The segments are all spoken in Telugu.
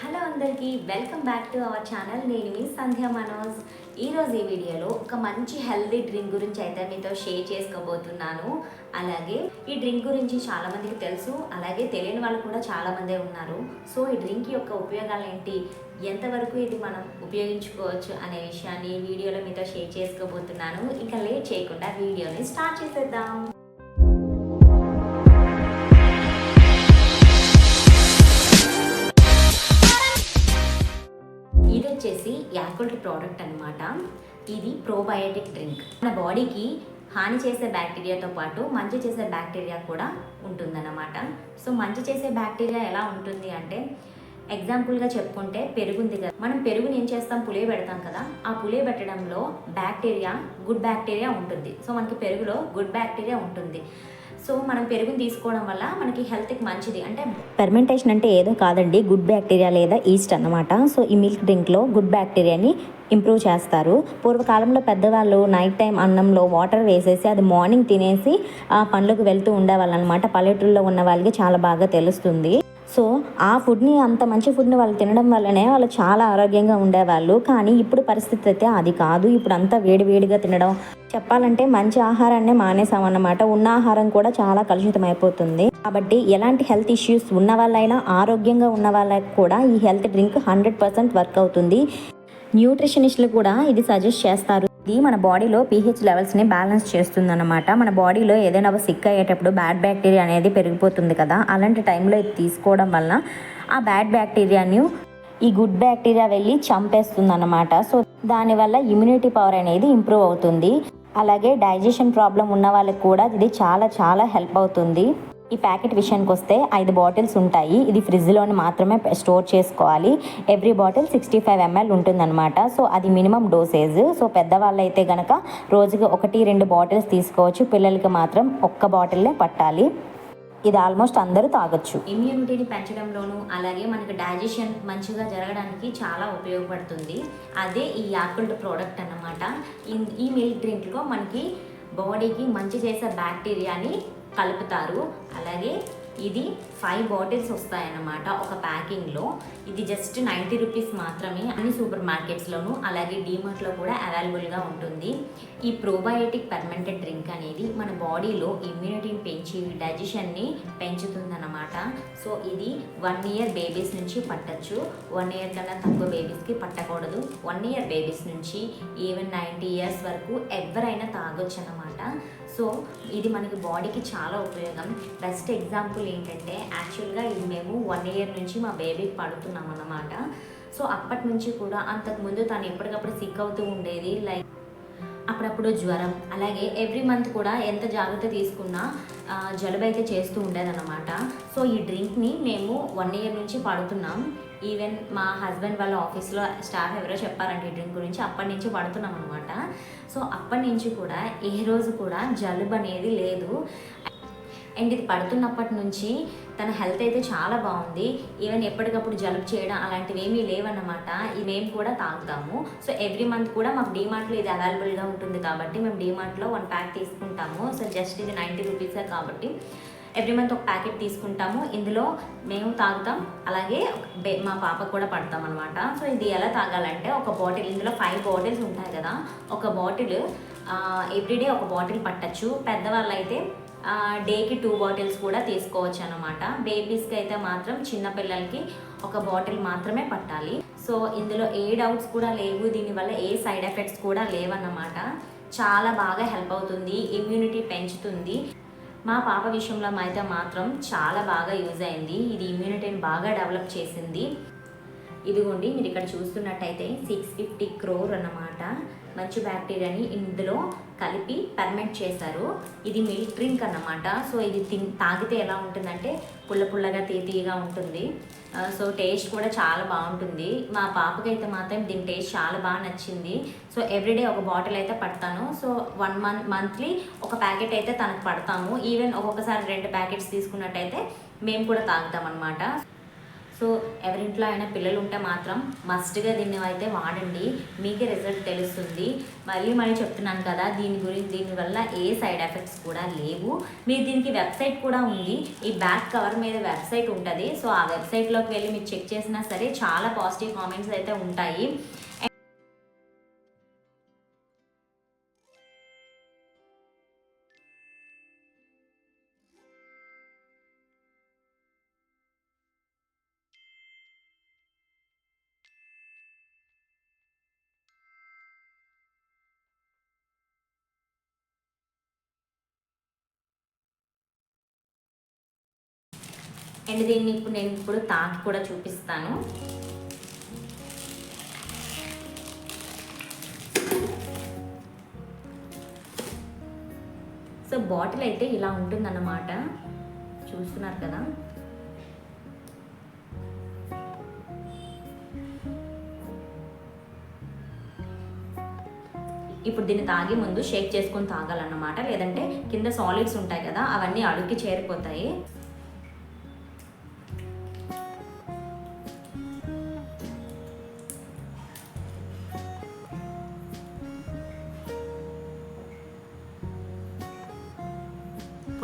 హలో అందరికీ welcome back to our channel. నేను మీ సంధ్య మనోజ్. ఈరోజు ఈ వీడియోలో ఒక మంచి హెల్దీ డ్రింక్ గురించి అయితే మీతో షేర్ చేసుకోబోతున్నాను. అలాగే ఈ డ్రింక్ గురించి చాలామందికి తెలుసు అలాగే తెలియని వాళ్ళు కూడా చాలామందే ఉన్నారు. సో ఈ డ్రింక్ యొక్క ఉపయోగాలు ఏంటి? ఎంతవరకు ఇది మనం ఉపయోగించుకోవచ్చు అనే విషయాన్ని వీడియోలో మీతో షేర్ చేసుకోబోతున్నాను. ఇంకా లేట్ చేయకుండా వీడియోని స్టార్ట్ చేసేద్దాం. వచ్చేసి యాకుల్ట్ ప్రోడక్ట్ అన్నమాట. ఇది ప్రోబయోటిక్ డ్రింక్ మన బాడీకి హాని చేసే బ్యాక్టీరియాతో పాటు మంచి చేసే బ్యాక్టీరియా కూడా ఉంటుందన్నమాట. సో మంచి చేసే బ్యాక్టీరియా ఎలా ఉంటుంది అంటే ఎగ్జాంపుల్గా చెప్పుకుంటే పెరుగుంది కదా. మనం పెరుగుని ఏం చేస్తాం? పులియ పెడతాం కదా. ఆ పులియ పెట్టడంలో బ్యాక్టీరియా గుడ్ బ్యాక్టీరియా ఉంటుంది. సో మనకి పెరుగులో గుడ్ బ్యాక్టీరియా ఉంటుంది. సో మనం పెరుగుని తీసుకోవడం వల్ల మనకి హెల్త్కి మంచిది. అంటే ఫెర్మెంటేషన్ అంటే ఏదో కాదండి గుడ్ బ్యాక్టీరియా లేదా ఈస్ట్ అన్నమాట. సో ఈ మిల్క్ డ్రింక్లో గుడ్ బ్యాక్టీరియాని ఇంప్రూవ్ చేస్తారు. పూర్వకాలంలో పెద్దవాళ్ళు నైట్ టైం అన్నంలో వాటర్ వేసేసి అది మార్నింగ్ తినేసి ఆ పనులకు వెళ్తూ ఉండేవాళ్ళు అనమాట పల్లెటూరులో ఉన్న వాళ్ళకి చాలా బాగా తెలుస్తుంది. సో ఆ ఫుడ్ని అంత మంచి ఫుడ్ని వాళ్ళు తినడం వల్లనే వాళ్ళు చాలా ఆరోగ్యంగా ఉండేవాళ్ళు. కానీ ఇప్పుడు పరిస్థితి అయితే అది కాదు. ఇప్పుడు అంతా వేడివేడిగా తినడం. చెప్పాలంటే మంచి ఆహారాన్నే మానేసామన్నమాట ఉన్న ఆహారం కూడా చాలా కలుషితం అయిపోతుంది. కాబట్టి ఎలాంటి హెల్త్ ఇష్యూస్ ఉన్న వాళ్ళైనా ఆరోగ్యంగా ఉన్న వాళ్ళకి కూడా ఈ health drink hundred percent work అవుతుంది. న్యూట్రిషనిస్టులు కూడా ఇది సజెస్ట్ చేస్తారు. ఇది మన బాడీలో పీహెచ్ లెవెల్స్ని బ్యాలెన్స్ చేస్తుందన్నమాట. మన బాడీలో ఏదైనా ఒక సిక్ అయ్యేటప్పుడు బ్యాడ్ బ్యాక్టీరియా అనేది పెరిగిపోతుంది కదా. అలాంటి టైంలో ఇది తీసుకోవడం వలన ఆ బ్యాడ్ బ్యాక్టీరియాని ఈ గుడ్ బ్యాక్టీరియా వెళ్ళి చంపేస్తుంది అనమాట సో దానివల్ల ఇమ్యూనిటీ పవర్ అనేది ఇంప్రూవ్ అవుతుంది. అలాగే డైజెషన్ ప్రాబ్లం ఉన్న వాళ్ళకి కూడా ఇది చాలా చాలా హెల్ప్ అవుతుంది. ఈ ప్యాకెట్ విషయానికి వస్తే ఐదు బాటిల్స్ ఉంటాయి. ఇది ఫ్రిడ్జ్లోని మాత్రమే స్టోర్ చేసుకోవాలి. Every bottle sixty five ML ఉంటుందన్నమాట. సో అది మినిమం డోసేజ్. సో పెద్దవాళ్ళు అయితే కనుక రోజుకి ఒకటి రెండు బాటిల్స్ తీసుకోవచ్చు. పిల్లలకి మాత్రం ఒక్క బాటిల్నే పట్టాలి. ఇది ఆల్మోస్ట్ అందరూ తాగొచ్చు. ఇమ్యూనిటీని పెంచడంలోనూ అలాగే మనకి డైజెషన్ మంచిగా జరగడానికి చాలా ఉపయోగపడుతుంది. అదే ఈ యాకుల్ట్ ప్రోడక్ట్ అన్నమాట. ఈ మిల్క్ డ్రింక్లో మనకి బాడీకి మంచి చేసే బ్యాక్టీరియాని కలుపుతారు. అలాగే ఇది ఫైవ్ బాటిల్స్ వస్తాయన్నమాట ఒక ప్యాకింగ్లో. ఇది జస్ట్ నైంటీ రూపీస్ మాత్రమే అన్ని సూపర్ మార్కెట్స్లోనూ అలాగే డీమార్ట్లో కూడా అవైలబుల్గా ఉంటుంది. ఈ ప్రోబయోటిక్ పర్మెంటెడ్ డ్రింక్ అనేది మన బాడీలో ఇమ్యూనిటీని పెంచి డైజెషన్ని పెంచుతుందన్నమాట. సో ఇది వన్ ఇయర్ బేబీస్ నుంచి పట్టచ్చు. వన్ ఇయర్ కన్నా తక్కువ బేబీస్కి పట్టకూడదు. వన్ ఇయర్ బేబీస్ నుంచి ఈవెన్ నైంటీ ఇయర్స్ వరకు ఎవరైనా తాగొచ్చు అన్నమాట సో ఇది మనకి బాడీకి చాలా ఉపయోగం. బెస్ట్ ఎగ్జాంపుల్ ఏంటంటే యాక్చువల్గా ఇది మేము వన్ ఇయర్ నుంచి మా బేబీకి పడుతున్నాం అన్నమాట. సో అప్పటి నుంచి కూడా అంతకుముందు తను ఎప్పటికప్పుడు సిక్ అవుతూ ఉండేది లైక్ అప్పుడప్పుడు జ్వరం అలాగే ఎవ్రీ మంత్ కూడా ఎంత జాగ్రత్త తీసుకున్నా జలుబు అయితే చేస్తూ ఉండేదన్నమాట. సో ఈ డ్రింక్ని మేము వన్ ఇయర్ నుంచి పడుతున్నాం. ఈవెన్ మా హస్బెండ్ వాళ్ళ ఆఫీస్లో స్టాఫ్ ఎవరో చెప్పారంటే ఈ డ్రింక్ గురించి అప్పటి నుంచి పడుతున్నాం అనమాట సో అప్పటి నుంచి కూడా ఏ రోజు కూడా జలుబు అనేది లేదు. అండ్ ఇది పడుతున్నప్పటి నుంచి తన హెల్త్ అయితే చాలా బాగుంది. ఈవెన్ ఎప్పటికప్పుడు జలుబు చేయడం అలాంటివి ఏమీ లేవన్నమాట. ఇది మేము కూడా తాగుతాము. సో ఎవ్రీ మంత్ కూడా మాకు డీమార్ట్లో ఇది అవైలబుల్గా ఉంటుంది కాబట్టి మేము డీమార్ట్లో వన్ ప్యాక్ తీసుకుంటాము. సో జస్ట్ ఇది నైంటీ రూపీసే కాబట్టి ఎవ్రీ మంత్ ఒక ప్యాకెట్ తీసుకుంటాము. ఇందులో మేము తాగుతాం. అలాగే మా పాప కూడా పడతాం అనమాట సో ఇది ఎలా తాగాలంటే ఒక బాటిల్ ఇందులో ఫైవ్ బాటిల్స్ ఉంటాయి కదా. ఒక బాటిల్ ఎవ్రీడే ఒక బాటిల్ పట్టచ్చు. పెద్దవాళ్ళు అయితే డేకి టూ బాటిల్స్ కూడా తీసుకోవచ్చు అనమాట బేబీస్కి అయితే మాత్రం చిన్నపిల్లలకి ఒక బాటిల్ మాత్రమే పట్టాలి. సో ఇందులో ఏ డౌట్స్ కూడా లేవు. దీనివల్ల ఏ సైడ్ ఎఫెక్ట్స్ కూడా లేవన్నమాట. చాలా బాగా హెల్ప్ అవుతుంది. ఇమ్యూనిటీ పెంచుతుంది. మా పాప విషయంలో అయితే మాత్రం చాలా బాగా యూజ్ అయింది. ఇది ఇమ్యూనిటీని బాగా డెవలప్ చేసింది. ఇదిగోండి మీరు ఇక్కడ చూస్తున్నట్టయితే సిక్స్ ఫిఫ్టీ క్రోర్ అన్నమాట. మంచి బ్యాక్టీరియాని ఇందులో కలిపి పర్మెంట్ చేశారు. ఇది మిల్క్ డ్రింక్ అన్నమాట. సో ఇది తిన్ తాగితే ఎలా ఉంటుందంటే పుల్ల పుల్లగా తీతీగా ఉంటుంది. సో టేస్ట్ కూడా చాలా బాగుంటుంది. మా పాపకైతే మాత్రం దీని టేస్ట్ చాలా బాగా నచ్చింది. సో ఎవ్రీడే ఒక బాటిల్ అయితే పడతాను. సో వన్ మంత్ మంత్లీ ఒక ప్యాకెట్ అయితే తనకు పడతాము. ఈవెన్ ఒక్కొక్కసారి రెండు ప్యాకెట్స్ తీసుకున్నట్టయితే మేము కూడా తాగుతాం అనమాట సో ఎవరింట్లో అయినా పిల్లలు ఉంటే మాత్రం మస్ట్గా దీన్ని అయితే వాడండి. మీకే రిజల్ట్ తెలుస్తుంది. మళ్ళీ మళ్ళీ చెప్తున్నాను కదా దీని గురించి దీనివల్ల ఏ సైడ్ ఎఫెక్ట్స్ కూడా లేవు. మీరు దీనికి వెబ్సైట్ కూడా ఉంది. ఈ బ్యాక్ కవర్ మీద వెబ్సైట్ ఉంటుంది. సో ఆ వెబ్సైట్లోకి వెళ్ళి మీరు చెక్ చేసినా సరే చాలా పాజిటివ్ కామెంట్స్ అయితే ఉంటాయి. అండ్ దీన్ని ఇప్పుడు నేను ఇప్పుడు తాకి కూడా చూపిస్తాను. సో బాటిల్ అయితే ఇలా ఉంటుందన్నమాట. చూస్తున్నారు కదా? ఇప్పుడు దీన్ని తాగే ముందు షేక్ చేసుకొని తాగాలన్నమాట. లేదంటే కింద సాలిడ్స్ ఉంటాయి కదా అవన్నీ అడుక్కి చేరిపోతాయి.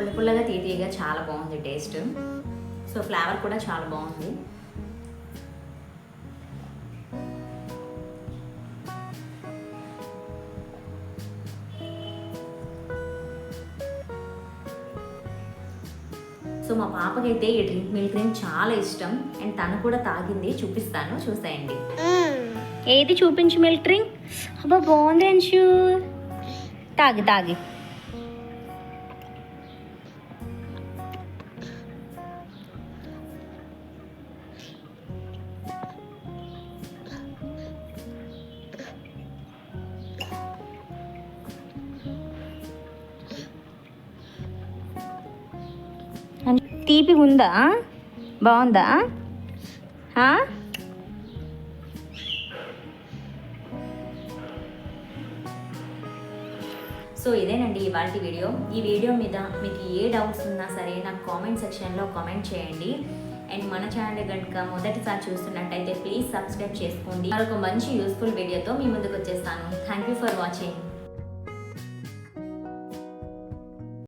పుల్ల పుల్లగా తీయగా చాలా బాగుంది టేస్ట్. సో ఫ్లేవర్ కూడా చాలా బాగుంది. సో మా పాపకైతే ఈ డ్రింక్ మిల్క్ క్రీమ్ చాలా ఇష్టం. అండ్ తను కూడా తాగింది. చూపిస్తాను. చూసేయండి. ఏది చూపించు మిల్క్ డ్రింక్ అబ్బా బాగుంది అంశు తాగి తాగి. తీపి ఉందా? బాగుందా? సో ఇదేనండి ఇవాళ వీడియో. ఈ వీడియో మీద మీకు ఏ డౌట్స్ ఉన్నా సరే నాకు కామెంట్ సెక్షన్లో కామెంట్ చేయండి. అండ్ మన ఛానల్ కనుక మొదటిసారి చూస్తున్నట్టయితే ప్లీజ్ సబ్స్క్రైబ్ చేసుకోండి. మరొక మంచి యూస్ఫుల్ వీడియోతో మీ ముందుకు వచ్చేస్తాను. Thank you for watching.